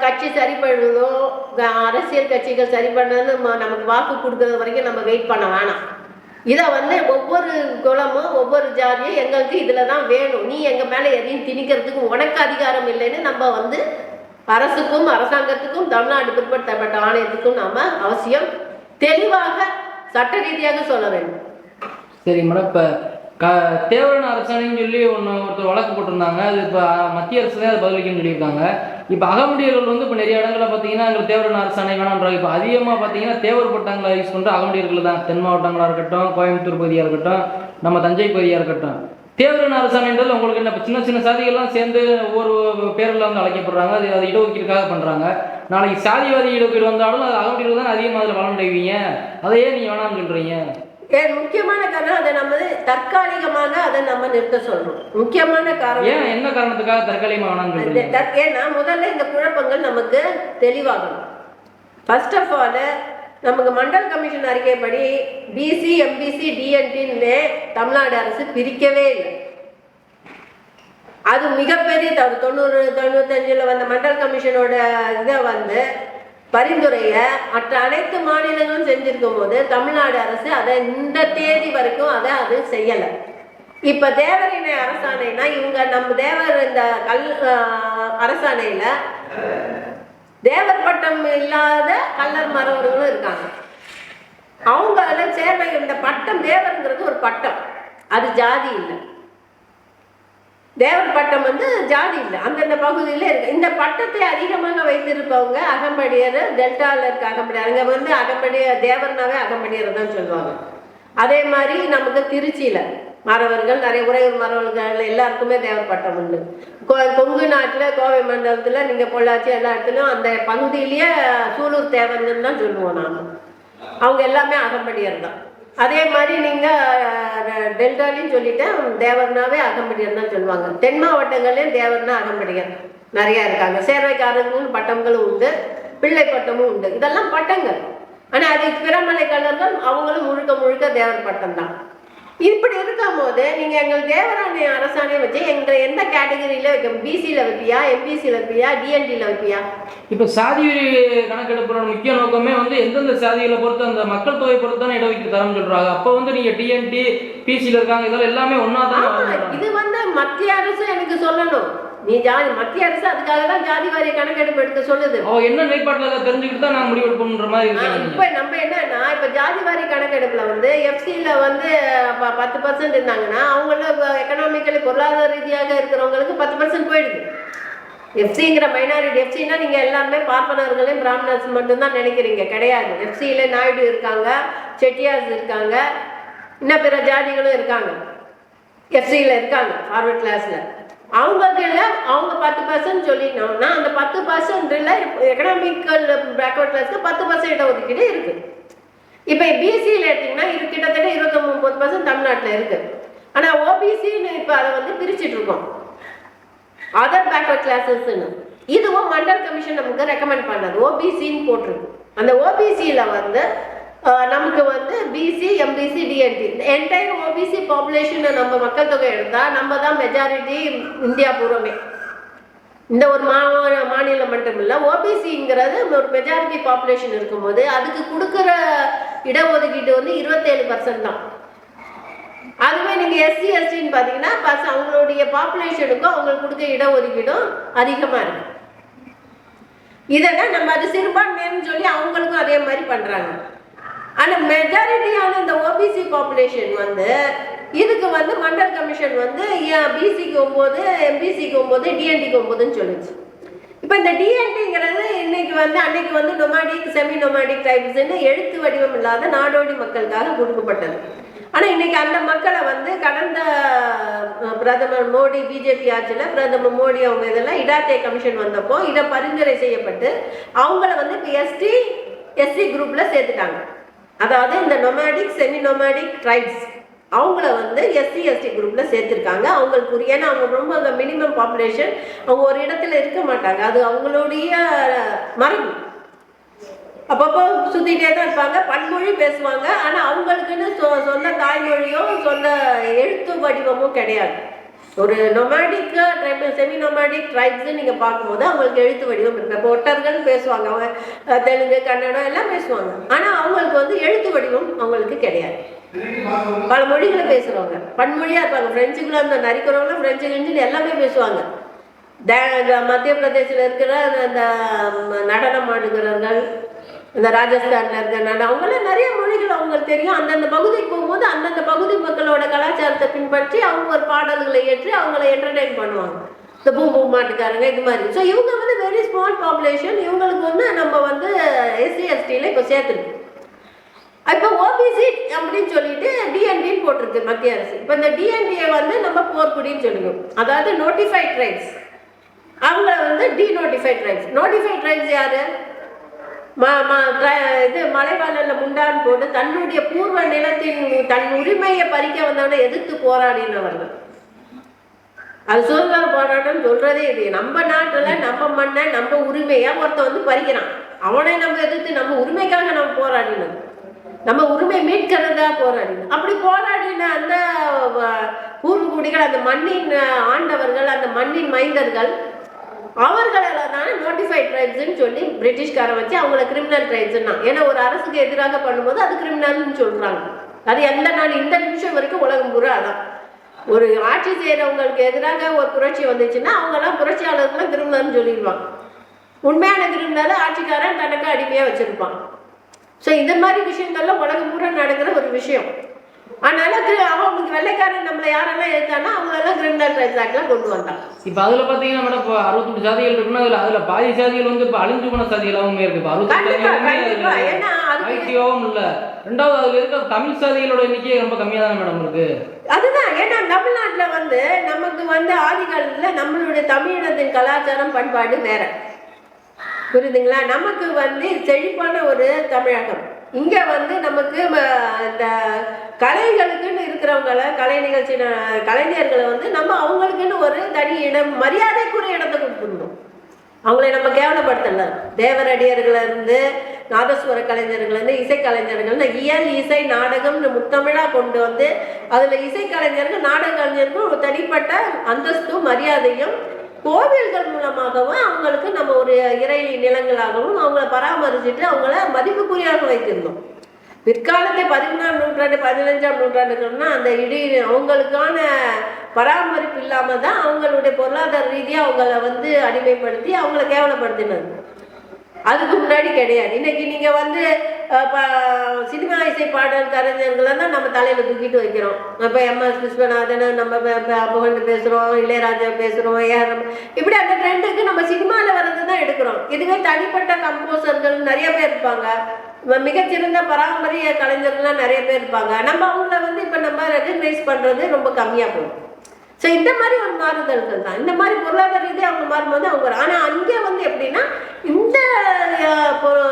கட்சி சரி பண்ணுதோ க- அரசியல் கட்சிகள் சரி பண்ணதுன்னு நமக்கு வாக்கு கொடுக்குறது வரைக்கும் நம்ம வெயிட் பண்ண வேணாம். இதை வந்து ஒவ்வொரு குலமும் ஒவ்வொரு ஜாதியும் எங்களுக்கு இதில் தான் வேணும். நீ எங்கள் மேலே எதையும் திணிக்கிறதுக்கு உனக்கு அதிகாரம் இல்லைன்னு நம்ம வந்து அரசுக்கும் அரசாங்கத்துக்கும் தமிழ்நாடு பிற்படுத்தப்பட்ட ஆணையத்துக்கும் நாம் அவசியம் தெளிவாக சட்ட ரீதியாக சொல்ல வேண்டும். சரி மேடம் இப்போ க தேவரன் அரசாணைன்னு சொல்லி ஒன்று ஒருத்தர் வழக்கு போட்டிருந்தாங்க. அது இப்போ மத்திய அரசு தான் அதை பதிலளிக்கணும்னு சொல்லியிருக்காங்க. இப்போ அகமுடியர்கள் வந்து இப்போ நிறைய இடங்களில் பார்த்தீங்கன்னா எங்களுக்கு தேவரன் அரசாணை வேணான்றாங்க இப்போ அதிகமாக பார்த்தீங்கன்னா தேவர் பட்டாங்களை யூஸ் பண்ணுற அகமுடியர்கள் தான். தென் மாவட்டங்களாக இருக்கட்டும் கோயம்புத்தூர் பகுதியாக இருக்கட்டும் நம்ம தஞ்சை பகுதியாக இருக்கட்டும். தேவரன் அரசாணைன்றது உங்களுக்கு என்ன இப்போ சின்ன சின்ன சாதிகள்லாம் சேர்ந்து ஒவ்வொரு பேரில் வந்து அழைக்கப்படுறாங்க. அது அது இடஒதுக்கீடுக்காக பண்ணுறாங்க நாளைக்கு சாதிவாதி இடஒதுக்கீடு வந்தாலும் அது அகமுடியர்கள் தான் அதிகமாக அதில் பலனடைவீங்க அதையே நீங்கள் வேணாம்னு சொல்கிறீங்க முக்கியமான காரணம் அதை நம்ம தற்காலிகமாக அதை நம்ம நிறுத்த சொல்றோம். முக்கியமான காரணம் ஏன்? என்ன காரணத்துக்காக தற்காலிகமாக ஏன்னா முதல்ல இந்த குழப்பங்கள் நமக்கு தெளிவாகணும். ஃபர்ஸ்ட் ஆஃப் ஆல் நமக்கு மண்டல் கமிஷன் அறிக்கைப்படி பிசி எம்பிசி டிஎன்டின்னு தமிழ்நாடு அரசு பிரிக்கவே இல்லை. அது மிகப்பெரிய தொண்ணூறு தொண்ணூத்தஞ்சில் வந்த மண்டல் கமிஷனோட இதை வந்து பரிந்துரையை மற்ற அனைத்து மாநிலங்களும் செஞ்சிருக்கும் போது தமிழ்நாடு அரசு அதை இந்த தேதி வரைக்கும் அதை அது செய்யலை. இப்போ தேவரிணை அரசாணைனா இவங்க நம்ம தேவர் இந்த கல் அரசாணையில் அரசாணையில தேவர் பட்டம் இல்லாத கல்லர் மறவர்களும் இருக்காங்க. அவங்க அதில் சேர்ந்த இந்த பட்டம் தேவருங்கிறது ஒரு பட்டம். அது ஜாதி இல்லை. தேவர் பட்டம் வந்து ஜாதி இல்லை. அந்தந்த பகுதியில் இருக்கு. இந்த பட்டத்தை அதிகமாக வைத்திருப்பவங்க அகம்படியர் டெல்டாவில் இருக்க அகம்படியார். அங்கே வந்து அகம்படிய தேவர்னாவே அகம்படியர் தான் சொல்லுவாங்க. அதே மாதிரி நமக்கு திருச்சியில் மறவர்கள் நிறைய உறையூர் மறவர்கள் எல்லாருக்குமே தேவர் பட்டம் உண்டு. கொ- கொங்கு நாட்டில் கோவை மண்டலத்தில் நீங்கள் பொள்ளாச்சி எல்லா இடத்துலையும் அந்த பகுதியிலேயே சூலூர் தேவர்னு தான் சொல்லுவோம் நாம் அவங்க எல்லாமே அகம்படியர் தான். அதே மாதிரி நீங்கள் டெல்டாலையும் சொல்லிட்டேன் தேவர்னாவே அகம்படியர் தான் சொல்லுவாங்க. தென் மாவட்டங்கள்லேயும் தேவர்னா அகம்படியர் நிறையா இருக்காங்க. சேர்வைக்காரங்களும் பட்டங்களும் உண்டு பிள்ளை பட்டமும் உண்டு. இதெல்லாம் பட்டங்கள். ஆனால் அது பிறமலை கலர்கள் அவங்களும் முழுக்க முழுக்க தேவர் பட்டம் தான். இப்படி இருக்கும் போது நீங்கள் எங்கள் தேவராணி அரசாணையை வச்சு எங்களை எந்த கேட்டகரியில் வைக்க பிசியில் வைப்பியா எம்பிசியில் வைப்பியா டிஎன்டியில் வைப்பியா? இப்போ சாதி கணக்கெடுப்போட முக்கிய நோக்கமே வந்து எந்தெந்த சாதிகளை பொறுத்து அந்த மக்கள் தொகை பொறுத்து தானே இடஒதுக்கீடு தரம்னு சொல்றாங்க. அப்போ வந்து நீங்க டிஎன்டி பிசியில் இருக்காங்க இதெல்லாம் எல்லாமே ஒன்றா தானே இது வந்து மத்திய அரசு எனக்கு சொல்லணும். நீ ஜாதி மத்திய அரசு அதுக்காக தான் ஜாதி வாரிய கணக்கெடுப்பு எடுக்க சொல்லுது. அவ என்ன நிலைப்பாட்டில் தெரிஞ்சுக்கிட்டு தான் நாங்கள் முடிவெடுப்போம்ன்ற மாதிரி ஆ, இருக்காங்க இப்ப நம்ம என்னன்னா இப்ப ஜாதி வாரி கணக்கெடுப்புல வந்து எஃப்சில வந்து பத்து பர்சன்ட் இருந்தாங்கன்னா அவங்கள எக்கனாமிக்கலி பொருளாதார ரீதியாக இருக்கிறவங்களுக்கு பத்து பர்சன்ட் போயிடுது. எஃப்சிங்கிற மைனாரிட்டி எஃப்சினா நீங்க எல்லாருமே பார்ப்பனர்களையும் பிராமணர்ஸ் மட்டும்தான் நினைக்கிறீங்க. கிடையாது. எஃப்சியில நாயுடு இருக்காங்க செட்டியார்ஸ் இருக்காங்க இன்னும் பிற ஜாதிகளும் இருக்காங்க. எஃப்சியில் இருக்காங்க ஃபார்வர்ட் கிளாஸில் அவங்களுக்கு அவங்க பத்து பர்சன்ட் சொல்லிட்டோம்னா அந்த பத்து பர்சன்ட்ல எக்கனாமிக்கல் பேக்வர்ட் கிளாஸ்க்கு பத்து பர்சன்ட் இடஒதுக்கீடு இருக்கு. இப்போ பிசியில் எடுத்தீங்கன்னா இது கிட்டத்தட்ட இருபத்தொம்பது பர்சன்ட் தமிழ்நாட்டில் இருக்கு. ஆனால் ஓபிசின்னு இப்போ அதை வந்து பிரிச்சுட்டு இருக்கோம். அதர் பேக்வர்ட் கிளாஸஸ்ன்னு இதுவும் மண்டல் கமிஷன் நமக்கு ரெக்கமெண்ட் பண்ணது ஓபிசின்னு போட்டிருக்கு. அந்த ஓபிசியில் வந்து நமக்கு வந்து BC MBC DNT entire OBC பாப்புலேஷனை நம்ம மக்கள் தொகை எடுத்தால் நம்ம தான் மெஜாரிட்டி இந்தியா பூர்வமே இந்த ஒரு மா மாநிலம் மட்டும் இல்லை ஓபிசிங்கிறது ஒரு மெஜாரிட்டி பாப்புலேஷன் இருக்கும்போது அதுக்கு கொடுக்குற இடஒதுக்கீடு வந்து இருபத்தேழு பர்சன்ட் தான். அதுவே நீங்கள் எஸ்சி எஸ்டின்னு பார்த்தீங்கன்னா பஸ் அவங்களுடைய பாப்புலேஷனுக்கும் அவங்களுக்கு கொடுக்க இடஒதுக்கீடும் அதிகமாக இருக்குது இதை தான் நம்ம அது சிறுபான்மைன்னு சொல்லி அவங்களுக்கும் அதே மாதிரி பண்ணுறாங்க ஆனால் மெஜாரிட்டியான இந்த ஓபிசி பாப்புலேஷன் வந்து இதுக்கு வந்து மண்டல் கமிஷன் வந்து பிசிக்கு ஒம்பது எம்பிசிக்கு ஒம்பது டிஎன்டிக்கு ஒம்பதுன்னு சொல்லிச்சு. இப்போ இந்த டிஎன்டிங்கிறது இன்னைக்கு வந்து அன்னைக்கு வந்து நொமாடிக் செமி நொமாடிக் டைப்ஸ்ன்னு எழுத்து வடிவம் இல்லாத நாடோடி மக்களுக்காக கொடுக்கப்பட்டது. ஆனால் இன்னைக்கு அந்த மக்களை வந்து கடந்த பிரதமர் மோடி பிஜேபி ஆட்சியில் பிரதமர் மோடி அவங்க இதெல்லாம் இடாத்தே கமிஷன் வந்தப்போ இதை பரிந்துரை செய்யப்பட்டு அவங்கள வந்து இப்போ எஸ்டி எஸ்சி குரூப்பில் சேர்த்துட்டாங்க. அதாவது இந்த நொமாடிக் செமி நொமாடிக் ட்ரைப்ஸ் அவங்கள வந்து எஸ்சி எஸ்டி குரூப்பில் சேர்த்துருக்காங்க. அவங்களுக்கு ஏன்னா அவங்க ரொம்ப மினிமம் பாப்புலேஷன் அவங்க ஒரு இடத்துல இருக்க மாட்டாங்க. அது அவங்களுடைய மரபு. அப்பப்போ சுத்திட்டே தான் இருப்பாங்க பன்மொழி பேசுவாங்க. ஆனால் அவங்களுக்குன்னு சொ- சொந்த தாய்மொழியும் சொந்த எழுத்து வடிவமும் கிடையாது. ஒரு நொமாடிக் ட்ரைப் செமி நொமாடிக் ட்ரைப்ஸ்ன்னு நீங்கள் பார்க்கும்போது அவங்களுக்கு எழுத்து வடிவம் இருக்கு. இப்போ ஒட்டர்கள் பேசுவாங்க அவங்க தெலுங்கு கன்னடம் எல்லாம் பேசுவாங்க. ஆனால் அவங்களுக்கு வந்து எழுத்து வடிவம் அவங்களுக்கு கிடையாது. பல மொழிகளை பேசுகிறவங்க பன்மொழியாக இருப்பாங்க. ஃப்ரெஞ்சுக்குள்ள அந்த நரிக்கிறவங்க பிரெஞ்சு கிஞ்சுன்னு எல்லாமே பேசுவாங்க. த- இந்த மத்திய பிரதேசில் இருக்கிற அந்த- நடனம் ஆடுகிறவர்கள் இந்த ராஜஸ்தான்ல இருக்கிறனால அவங்களாம் நிறைய மொழிகள் அவங்களுக்கு தெரியும். அந்தந்த பகுதிக்கு போகும்போது அந்தந்த பகுதி மக்களோட கலாச்சாரத்தை பின்பற்றி அவங்க ஒரு பாடல்களை ஏற்றி அவங்கள என்டர்டெயின் பண்ணுவாங்க. இந்த பூ பூ மாட்டுக்காரங்க இது மாதிரி. ஸோ இவங்க வந்து வெரி ஸ்மால் பாப்புலேஷன் இவங்களுக்கு வந்து நம்ம வந்து எஸ்சி எஸ்டியில் இப்போ சேர்த்துருக்கு. இப்போ ஓபிசி அப்படின்னு சொல்லிட்டு டிஎன்டின்னு போட்டிருக்கு மத்திய அரசு. இப்போ இந்த டிஎன்டியை வந்து நம்ம போர்க்குடின்னு சொல்லுவோம். அதாவது நோட்டிஃபைட் ட்ரைப்ஸ் அவங்கள வந்து denotified tribes notified tribes யாரு? இது மலைவாழல முண்டான் போட்டு தன்னுடைய பூர்வ நிலத்தின் தன் உரிமையை பறிக்க வந்தவனை எதிர்த்து போராடினவர்கள். அது சுதந்திர போராட்டம் சொல்றதே இது. நம்ம நாட்டுல நம்ம மண்ணை நம்ம உரிமையா ஒருத்தன் வந்து பறிக்கிறான். அவனை நம்ம எதிர்த்து நம்ம உரிமைக்காக நம்ம போராடினது நம்ம உரிமை மீட்கிறதா போராடினது அப்படி போராடின அந்த பூர்வ குடிகள் அந்த மண்ணின் ஆண்டவர்கள் அந்த மண்ணின் மைந்தர்கள் அவர்களெல்லாம் தானே நோட்டிஃபைட் ட்ரைப்ஸ்ன்னு சொல்லி பிரிட்டிஷ்காரன் வச்சு அவங்கள கிரிமினல் ட்ரைப்ஸ்னா ஏன்னா ஒரு அரசுக்கு எதிராக பண்ணும்போது அது கிரிமினல்னு சொல்கிறாங்க அது எந்த நாள் இந்த நிமிஷம் வரைக்கும் உலகம் பூரா அதான். ஒரு ஆட்சி செய்கிறவங்களுக்கு எதிராக ஒரு புரட்சி வந்துச்சுன்னா அவங்கெல்லாம் புரட்சியாளர்கள்லாம் கிரிமினல்னு சொல்லிடுவாங்க. உண்மையான கிரிமினலை ஆட்சிக்காரன் தனக்கு அடிமையாக வச்சுருப்பாங்க ஸோ இந்த மாதிரி விஷயங்கள்லாம் உலகம் பூரா நடக்கிற ஒரு விஷயம். அதனால அவங்களுக்கு வெள்ளைக்காரன் நம்மளை யாரெல்லாம் எடுத்தானோ அவங்களெல்லாம் கிரிமினல் ரைட்ஸ் ஆக்ட்லாம் கொண்டு வந்தான். இப்போ அதில் பார்த்தீங்கன்னா மேடம் இப்போ அறுபத்தெட்டு சாதிகள் இருக்குன்னா அதில் அதில் பாதி சாதிகள் வந்து இப்போ அழிஞ்சு போன சாதிகளாகவுமே இருக்கு. இப்போ அறுபத்தெட்டு இல்லை. ரெண்டாவது அதில் இருக்க தமிழ் சாதிகளோட எண்ணிக்கை ரொம்ப கம்மியாக தானே மேடம் இருக்கு. அதுதான். ஏன்னா தமிழ்நாட்டுல வந்து நமக்கு வந்து ஆதி காலத்துல நம்மளுடைய தமிழினத்தின் கலாச்சாரம் பண்பாடு வேற. புரியுதுங்களா? நமக்கு வந்து செழிப்பான ஒரு தமிழகம். இங்கே வந்து நமக்கு இந்த கலைகளுக்குன்னு இருக்கிறவங்கள கலை நிகழ்ச்சி கலைஞர்களை வந்து நம்ம அவங்களுக்குன்னு ஒரு தனி இடம் மரியாதைக்குரிய இடத்தை கொடுத்துருந்தோம் அவங்களை நம்ம கேவலப்படுத்தல. தேவரடியர்கள்லேருந்து நாதஸ்வர கலைஞர்கள் இசைக்கலைஞர்கள்னு இசைக்கலைஞர்கள் இயல் இசை நாடகம்னு முத்தமிழாக கொண்டு வந்து அதில் இசைக்கலைஞர்கள் நாடக கலைஞருக்கும் ஒரு தனிப்பட்ட அந்தஸ்தும் மரியாதையும் கோவில்கள் மூலமாகவும் அவங்களுக்கு நம்ம ஒரு இறை நிலங்களாகவும் அவங்கள பராமரிச்சுட்டு அவங்கள மதிப்புக்குரியாக வைத்திருந்தோம். பிற்காலத்தை பதிமூணாம் நூற்றாண்டு பதினஞ்சாம் நூற்றாண்டுகள்னா அந்த இடி அவங்களுக்கான பராமரிப்பு இல்லாமல் தான் அவங்களுடைய பொருளாதார ரீதியாக அவங்கள வந்து அடிமைப்படுத்தி அவங்கள கேவலப்படுத்தினது. அதுக்கு முன்னாடி கிடையாது. இன்னைக்கு நீங்கள் வந்து சினிமா இசை பாடல் கலைஞர்களை தான் நம்ம தலையில் தூக்கிட்டு வைக்கிறோம். இப்போ எம்எஸ் விஸ்வநாதன் நம்ம ப- பேசுகிறோம் புகழ்ந்து பேசுகிறோம் இளையராஜா பேசுகிறோம் ஏஆர் இப்படி அந்த ட்ரெண்டுக்கு நம்ம சினிமாவில் வரது தான் எடுக்கிறோம். இதுவே தனிப்பட்ட கம்போசர்கள் நிறைய பேர் இருப்பாங்க. மிகச்சிறந்த பராமரிய கலைஞர்கள்லாம் நிறைய பேர் இருப்பாங்க. நம்ம அவங்கள வந்து இப்போ நம்ம ரெகக்னைஸ் பண்ணுறது ரொம்ப கம்மியாக போகும் ஸோ இந்த மாதிரி ஒரு மாறுதல்கள் தான் இந்த மாதிரி பொருளாதார ரீதியாக அவங்க மாறும்போது அவங்க வரும். அங்கே வந்து எப்படின்னா இந்த கலைஞர்களுக்கும் குலம்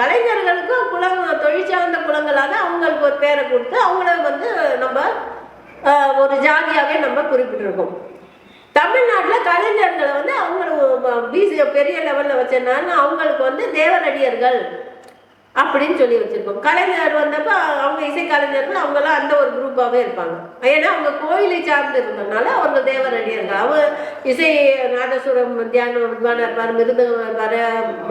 கலைஞர்களுக்கும் குளம் தொழிற்சார்ந்த குளங்களாக அவங்களுக்கு ஒரு பேரை கொடுத்து அவங்கள வந்து நம்ம ஒரு ஜாதியாகவே நம்ம குறிப்பிட்டிருக்கோம் தமிழ்நாட்டில் கலைஞர்களை வந்து அவங்கள பிசி பெரிய லெவலில் வச்சதுனால அவங்களுக்கு வந்து தேவரடியர்கள் அப்படின்னு சொல்லி வச்சிருக்கோம். கலைஞர் வந்தப்ப அவங்க இசை கலைஞர்கள் அவங்கெல்லாம் அந்த ஒரு குரூப்பாகவே இருப்பாங்க. ஏன்னா அவங்க கோயிலை சார்ந்து இருந்ததுனால அவங்க தேவரடியர்கள். அவங்க இசை நாதசுரம் தியானம் வித்வானா இருப்பார் மிருதம் இருப்பார்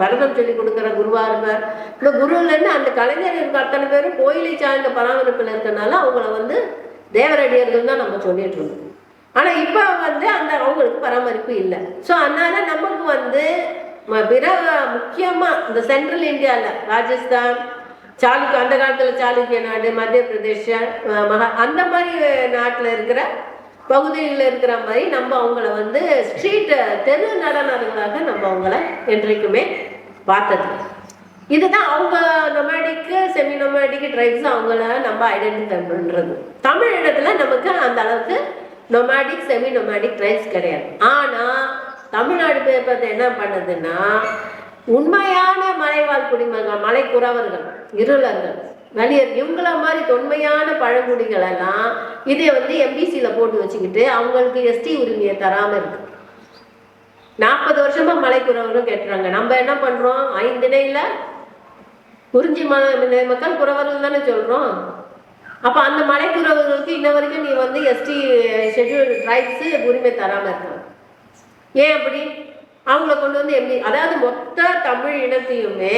பரதம் சொல்லி கொடுக்குற குருவாக இருப்பார். இந்த குருவிலேருந்து அந்த கலைஞர் இருக்க அத்தனை பேரும் கோயிலை சார்ந்த பராமரிப்பில் இருக்கனால அவங்கள வந்து தேவரடியர்கள் தான் நம்ம சொல்லிட்டு இருக்கோம் ஆனால் இப்போ வந்து அந்த அவங்களுக்கு பராமரிப்பு இல்லை. ஸோ அதனால நமக்கு வந்து பிற முக்கியமாக இந்த சென்ட்ரல் இந்தியாவில் ராஜஸ்தான் சாளுக்கிய அந்த காலத்தில் சாளுக்கிய நாடு மத்திய பிரதேஷ் மகா அந்த மாதிரி நாட்டில் இருக்கிற பகுதிகளில் இருக்கிற மாதிரி நம்ம அவங்கள வந்து ஸ்ட்ரீட் தெரு நடனர்களாக நம்ம அவங்கள என்றைக்குமே பார்த்தது. இதுதான் அவங்க நொமேடிக்கு செமி நொமேடிக்கு ட்ரைப்ஸ் அவங்கள நம்ம ஐடென்டிஃபை பண்ணுறது தமிழ் இடத்துல நமக்கு அந்த அளவுக்கு நொமேடிக் செமி நொமேடிக் ட்ரைப்ஸ் கிடையாது. ஆனால் தமிழ்நாடு பேப்பர் என்ன பண்ணுதுன்னா உண்மையான மலைவாழ் குடிமக்கள் மலைக்குறவர்கள் இருளர்கள் வெளியர் இவங்கள மாதிரி தொன்மையான பழங்குடிகள் எல்லாம் இதை வந்து எம்பிசியில் போட்டு வச்சுக்கிட்டு அவங்களுக்கு எஸ்டி உரிமையை தராமல் இருக்கு. நாற்பது வருஷமா மலைக்குறவர்களும் கேட்டுறாங்க. நம்ம என்ன பண்றோம்? ஐந்திணையில குறிஞ்சி ம மக்கள் குறவர்கள் தானே சொல்கிறோம் அப்போ அந்த மலைக்குறவர்களுக்கு இன்ன வரைக்கும் நீ வந்து எஸ்டி ஷெட்யூல் ட்ரைப்ஸு உரிமை தராமல் இருக்கணும் ஏன் அப்படி? அவங்கள கொண்டு வந்து எப்படி? அதாவது மொத்த தமிழ் இனத்தையுமே